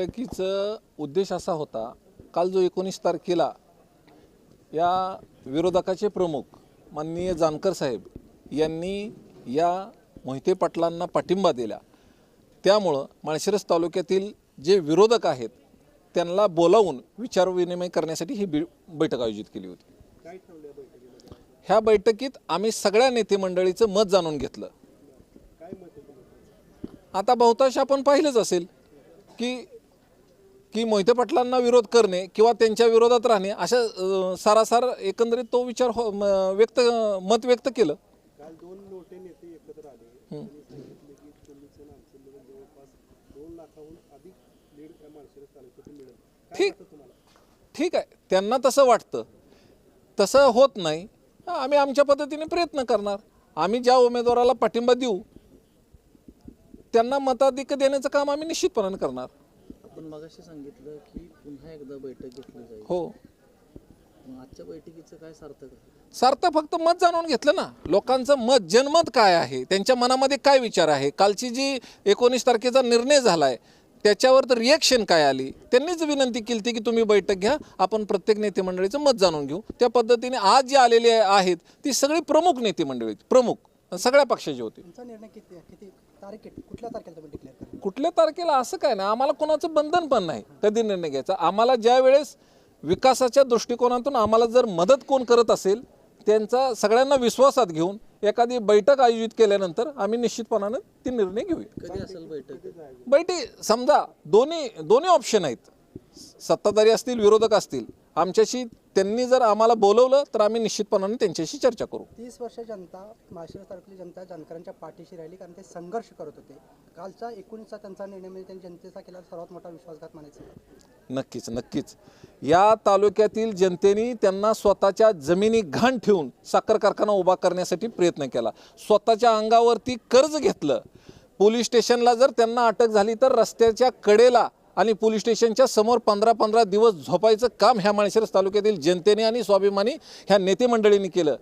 बैठकीचं उद्देश असा होता काल जो एकोणीस तारखेला या विरोधकाचे प्रमुख माननीय जानकर साहेब यांनी या मोहिते पाटलांना पाठिंबा दिला. त्यामुळं माळशिरस तालुक्यातील जे विरोधक आहेत त्यांना बोलावून विचारविनिमय करण्यासाठी ही बैठक आयोजित केली होती. ह्या बैठकीत आम्ही सगळ्या नेते मंडळीचं मत जाणून घेतलं. आता बहुतांश आपण पाहिलंच असेल की की मोहिते पाटलांना विरोध करणे किंवा त्यांच्या विरोधात राहणे अशा सारासार एकंदरीत तो विचार हो व्यक्त मत व्यक्त केलं. ठीक. ठीक आहे. त्यांना तसं वाटतं. तसं होत नाही. आम्ही आमच्या पद्धतीने प्रयत्न करणार. आम्ही ज्या उमेदवाराला पाठिंबा देऊ त्यांना मताधिक्य देण्याचं काम आम्ही निश्चितपणाने करणार. मगाशी सांगितलं की पुन्हा एकदा बैठक घेतली जाईल. हो. मग आजच्या बैठकीचं काय सार्थक आहे? सार्थ फक्त मत जाणून घेतलं ना. लोकांचं मत जनमत काय आहे? त्यांच्या मनामध्ये काय विचार आहे? कालची जी एकोणीस तारखेचा निर्णय झाला आहे त्याच्यावर तर रिॲक्शन काय आली? त्यांनीच विनंती केली होती की तुम्ही बैठक घ्या आपण प्रत्येक नेते मंडळीचं मत जाणून घेऊ. त्या पद्धतीने आज जे आलेले आहेत ती सगळी प्रमुख नेते मंडळी प्रमुख सगळ्या पक्षाची होती. निर्णय किती किती कुठल्या तारखेला तुम्ही डिक्लेअर करा कुठल्या तारखेला? असं काय नाही. आम्हाला कोणाचं बंधन पण नाही. कधी निर्णय घ्यायचा? आम्हाला ज्या वेळेस विकासाच्या दृष्टिकोनातून आम्हाला जर मदत कोण करत असेल त्यांचा सगळ्यांना विश्वासात घेऊन एखादी बैठक आयोजित केल्यानंतर आम्ही निश्चितपणानं ती निर्णय घेऊया. कधी असेल बैठक? बैठी समजा दोन्ही दोन्ही ऑप्शन आहेत. सत्ताधारी असतील विरोधक असतील. आमच्याशी त्यांनी जर आम्हाला बोलवलं तर आम्ही निश्चितपणाने त्यांच्याशी चर्चा करू. तीस वर्ष जनता माळशिरस तालुक्यातली जनता जानकरांच्या पाठीशी राहिली कारण ते संघर्ष करत होते. कालचा एकोणीसचा त्यांचा निर्णय म्हणजे त्यांनी जनतेचा केला सर्वात मोठा विश्वासघात मानायचा. नक्कीच नक्कीच. या तालुक्यातील जनतेने त्यांना स्वतःच्या जमिनी घाण ठेवून साखर कारखाना उभा करण्यासाठी प्रयत्न केला. स्वतःच्या अंगावरती कर्ज घेतलं. पोलीस स्टेशनला जर त्यांना अटक झाली तर रस्त्याच्या कडेला आणि पोलीस स्टेशनच्या समोर पंधरा पंधरा दिवस झोपायचं काम ह्या माळशिरस तालुक्यातील जनतेने आणि स्वाभिमानी ह्या नेते मंडळींनी केलं.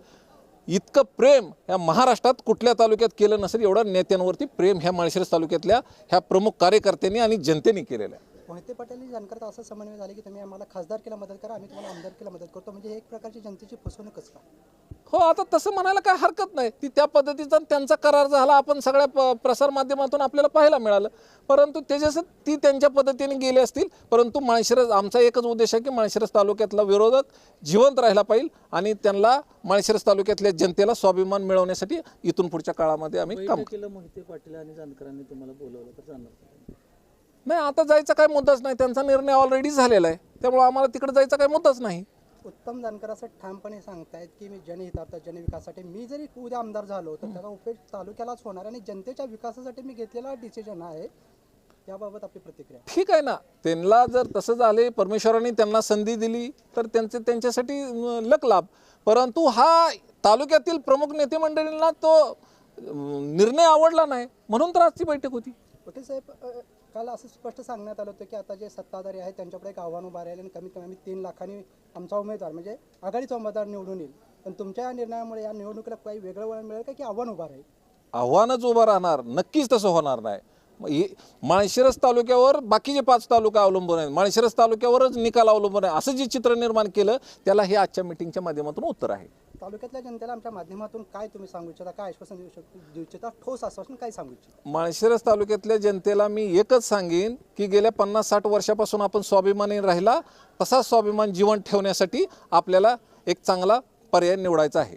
इतकं प्रेम ह्या महाराष्ट्रात कुठल्या तालुक्यात केलं नसेल एवढं नेत्यांवरती प्रेम ह्या माळशिरस तालुक्यातल्या ह्या प्रमुख कार्यकर्त्यांनी आणि जनतेने केलेलं आहे. मोहिते पाटील आणि जानकरचा असं समन्वय झाले की तुम्ही आम्हाला खासदारकीला मदत करा आम्ही तुम्हाला आमदारकीला मदत करतो. म्हणजे एक प्रकारची जनतेची फसवणूकच का हो आता तसं म्हणायला काय हरकत नाही. ती त्या पद्धतीचा त्यांचा करार झाला आपण सगळ्या प प्रसार माध्यमातून आपल्याला पाहायला मिळालं. परंतु त्याच्यासाठी ती त्यांच्या पद्धतीने गेले असतील परंतु माळशिरस आमचा एकच उद्देश आहे की माळशिरस तालुक्यातला विरोधक जिवंत राहिला पाहिजे आणि त्यांना माळशिरस तालुक्यातल्या जनतेला स्वाभिमान मिळवण्यासाठी इथून पुढच्या काळामध्ये आम्ही काम बैठकीला मोहिते पाटील आणि जानकरांनी तुम्हाला बोलवलं तर जाणार? नाही आता जायचा काय मुद्दाच नाही. त्यांचा निर्णय ऑलरेडी झालेला आहे. त्यामुळे आम्हाला तिकडे जायचा काही मुद्दाच नाही. उत्तम जानकर असं ठामपणे सांगतायत की मी जनहितार्थ जनविकासासाठी मी जरी उद्या आमदार झालो तर त्याचा उपयोग तालुक्यालाच होणार आणि जनतेच्या विकासासाठी मी घेतलेला डिसिजन आहे. याबाबत आपली प्रतिक्रिया. ठीक आहे ना. त्यांना जर तसं झाले परमेश्वराने त्यांना संधी दिली तर त्यांचे त्यांच्यासाठी लक लाभ. परंतु हा तालुक्यातील प्रमुख नेते मंडळींना तो निर्णय आवडला नाही. म्हणून तर आजची बैठक होती. साहेब काल असं स्पष्ट सांगण्यात आलं होतं की आता जे सत्ताधारी आहेत त्यांच्याकडे एक आव्हान उभं राहील आणि कमीत कमी आम्ही तीन लाखांनी आमचा उमेदवार म्हणजे आघाडीचा उमेदवार निवडून येईल. पण तुमच्या या निर्णयामुळे या निवडणुकीला काही वेगळं वळण मिळेल का की आव्हान उभं राहील? आव्हानच उभं राहणार. नक्कीच तसं होणार नाही. माळशिरस तालुक्यावर बाकीचे पाच तालुका अवलंबून आहेत. माळशिरस तालुक्यावरच निकाल अवलंबून आहे. असं जे चित्र निर्माण केलं त्याला हे आजच्या मिटिंगच्या माध्यमातून उत्तर आहे. तालुक्यातल्या जनतेला आमच्या माध्यमातून काय तुम्ही सांगू इच्छिता? काय आश्वासन देऊ शकतो देऊ इच्छिता? ठोस आश्वासन काय सांगू इच्छिता? माळशिरस तालुक्यातल्या जनतेला मी एकच सांगेन की गेल्या पन्नास साठ वर्षापासून आपण स्वाभिमानी राहिला तसाच स्वाभिमान जीवन ठेवण्यासाठी आपल्याला एक चांगला पर्याय निवडायचा आहे.